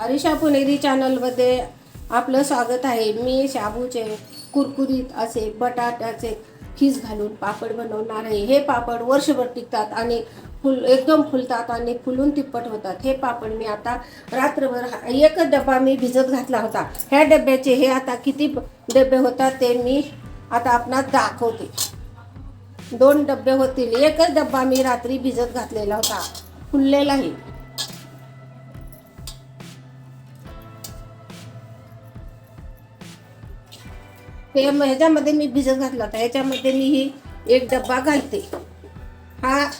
अरिशा पुणेरी चॅनलमध्ये आपलं स्वागत आहे. मी शाबूचे कुरकुरीत असे बटाट्याचे खीस घालून पापड बनवणार आहे. हे पापड वर्षभर टिकतात आणि फुल एकदम फुलतात आणि फुलून तिप्पट होतात. हे पापड मी आता रात्रभर एकच डबा मी भिजत घातला होता. ह्या डब्याचे हे आता किती डबे होतात ते मी आता आपणास दाखवते. दोन डबे होतील. एकच डब्बा मी रात्री भिजत घातलेला होता. फुललेलाही. हे ह्याच्यामध्ये मी भिजत घातला होता. ह्याच्यामध्ये मी ही एक डब्बा घालते. हा.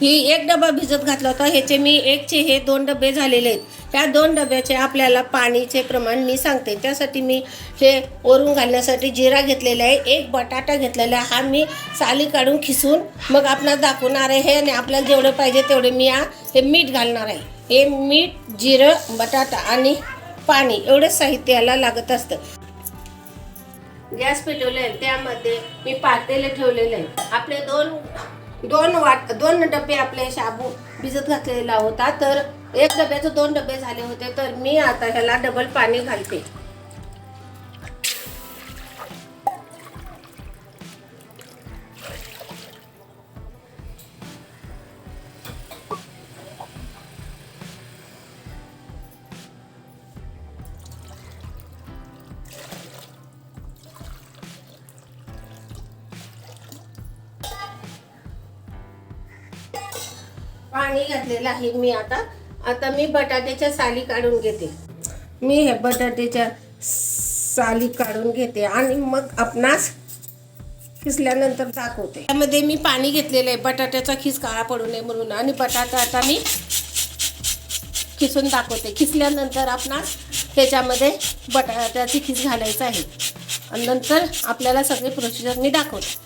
ही एक डबा भिजत घातला होता. ह्याचे मी एकचे हे दोन डबे झालेले आहेत. त्या दोन डब्याचे आपल्याला पाणीचे प्रमाण मी सांगते. त्यासाठी मी हे वरून घालण्यासाठी जिरा घेतलेला आहे. एक बटाटा घेतलेला आहे. हा मी साली काढून खिसून मग आपणास दाखवणार आहे. हे आणि आपल्याला जेवढं पाहिजे तेवढे मी हे मीठ घालणार आहे. हे मीठ जिरं बटाटा आणि पाणी एवढंच साहित्याला लागत असतं. गॅस पेटवले आहे त्यामध्ये मी पातेले ठेवलेले. आहे आपले दोन दोन वाट दोन डबे आपले शाबू भिजत घातलेला होता तर एक डब्याचे दोन डबे झाले होते तर मी आता ह्याला डबल पाणी घालते. पाणी घातलेलं आहे मी आता. आता मी बटाट्याच्या साली काढून घेते. मी हे बटाट्याच्या साली काढून घेते आणि मग आपणास खिसल्यानंतर दाखवते. त्यामध्ये मी पाणी घेतलेलं आहे. बटाट्याचा खिस काळा पडू नये म्हणून आणि बटाटा आता मी खिसून दाखवते. खिसल्यानंतर आपणास त्याच्यामध्ये बटाट्याची खिस घालायचं आहे. आणि नंतर आपल्याला सगळे प्रोसिजर मी दाखवते.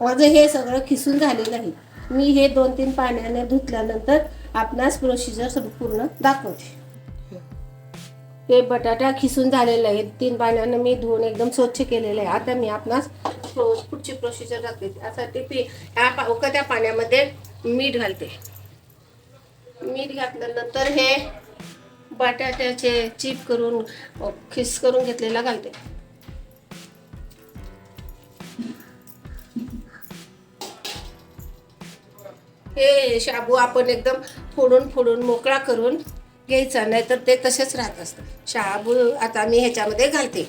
माझं हे सगळं खिसून झालेलं आहे. मी हे दोन तीन पाण्याने धुतल्यानंतर आपणास प्रोसिजर संपूर्ण दाखवते. हे बटाटा खिसून झालेलं आहे तीन पाण्यानं मी धुवून एकदम स्वच्छ केलेलं आहे. आता मी आपणास पुढची प्रोसिजर दाखवते. त्यासाठी पी ह्या उकत्या पाण्यामध्ये मीठ घालते. मीठ घातल्यानंतर हे बटाट्याचे चिप करून खिस करून घेतलेला घालते. हे शाबू आपण एकदम फोडून फोडून मोकळा करून घ्यायचा नाही तर ते तसेच राहत असतं. शाबू आता मी ह्याच्यामध्ये घालते.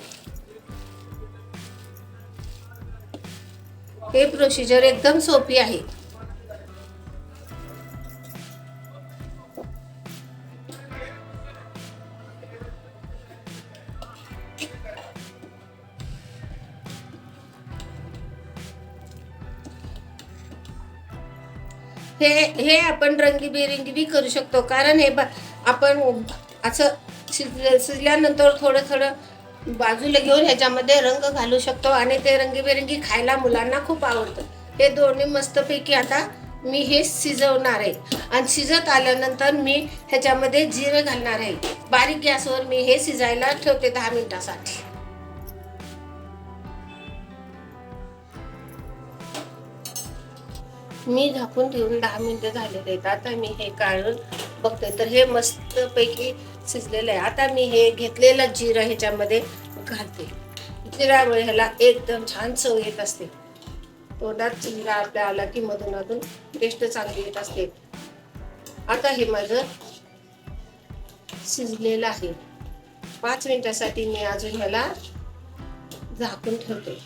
हे प्रोसिजर एकदम सोपी आहे. हे हे आपण रंगीबेरंगी बी करू शकतो. कारण हे बा आपण असं शिज शिजल्यानंतर थोडं थोडं बाजूला घेऊन ह्याच्यामध्ये रंग घालू शकतो आणि ते रंगीबेरंगी खायला मुलांना खूप आवडतं. हे दोन्ही मस्तपैकी आता मी हे शिजवणार आहे. आणि शिजत आल्यानंतर मी ह्याच्यामध्ये जिरं घालणार आहे. बारीक गॅसवर मी हे शिजायला ठेवते दहा मिनिटासाठी. मी झाकून ठेवून दहा मिनिटं झालेले आहेत आता मी हे काढून बघते. तर हे मस्तपैकी शिजलेलं आहे. आता मी हे घेतलेलं जिरं ह्याच्यामध्ये घालते. जिरामुळे ह्याला एकदम छान चव येत असते. तोंडात जिरा आपल्या आला की मधून अधून टेस्ट चांगली येत असते. आता हे माझं शिजलेलं आहे. पाच मिनिटासाठी मी अजून ह्याला झाकून ठेवते.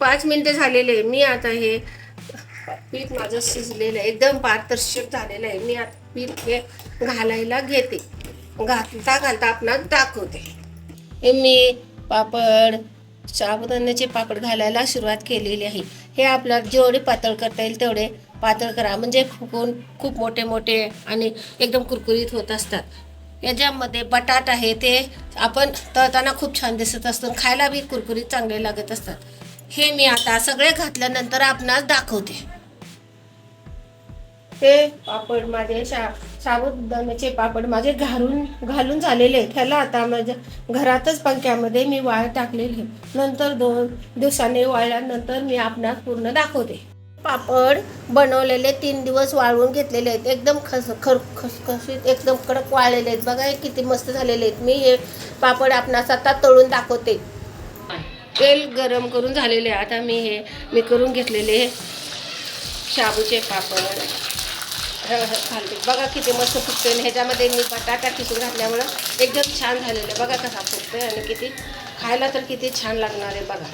पाच मिनिटं झालेले. आहे. मी आता हे पीठ माझं शिजलेलं आहे. एकदम पारदर्शक झालेलं आहे. मी आता पीठ हे घालायला घेते. घालता घालता आपणास दाखवते. हे मी पापड साबुदाण्याचे पापड घालायला सुरुवात केलेली आहे. हे आपल्याला जेवढे पातळ करता येईल तेवढे पातळ करा. म्हणजे फुगून खूप मोठे मोठे आणि एकदम कुरकुरीत होत असतात. याच्यामध्ये बटाट आहे ते आपण तळताना खूप छान दिसत असतं. खायला बी कुरकुरीत चांगले लागत असतात. हे मी आता सगळे घातल्यानंतर आपणास दाखवते. ते पापड माझे शा साबुदाण्याचे पापड माझे घालून घालून झालेले आहेत. ह्याला आता माझ्या घरातच पंख्यामध्ये मी वाळ टाकलेले आहे. नंतर दोन दिवसांनी वाळल्यानंतर मी आपणास पूर्ण दाखवते. पापड बनवलेले तीन दिवस वाळवून घेतलेले आहेत. एकदम खस खर खसखशीत एकदम कडक वाळलेले आहेत. बघा हे किती मस्त झालेले आहेत. मी हे पापड आपणास आता तळून दाखवते. तेल गरम करून झालेले आहे. आता मी हे मी करून घेतलेले शाबूचे पापड. ह- घालते बघा किती मस्त फुगते आणि ह्याच्यामध्ये मी बटाटा किसून घातल्यामुळं एकदम छान झालेलं आहे. बघा कसा फुगतोय आणि किती खायला तर किती छान लागणार आहे बघा.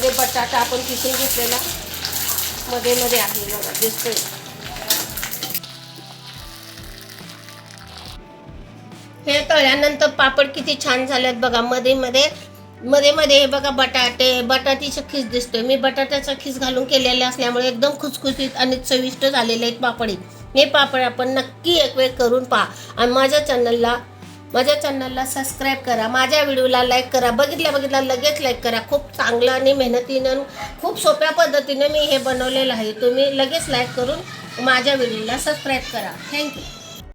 मध्ये बटाटा आपण किसून घेतलेला. मध्ये मध्ये आहे बघा दिसतोय. हे तळल्यानंतर पापड किती छान झालेत बघा मध्ये मध्ये. मध्ये मध्ये हे बघा बटाटे बटाटीचा खीस दिसतोय. मी बटाट्याचा खीस घालून केलेले असल्यामुळे एकदम खुसखुशीत आणि चविष्ट झालेले आहेत पापडी हे. पापड आपण नक्की एक वेळ करून पहा. आणि माझ्या चॅनलला माझ्या चॅनलला सबस्क्राईब करा माझ्या व्हिडिओला लाईक करा बघितल्या बघितल्या लगेच लाईक करा. खूप चांगलं आणि मेहनतीनं खूप सोप्या पद्धतीने मी हे बनवलेलं आहे. तुम्ही लगेच लाईक करून माझ्या व्हिडिओला सबस्क्राईब करा. थँक्यू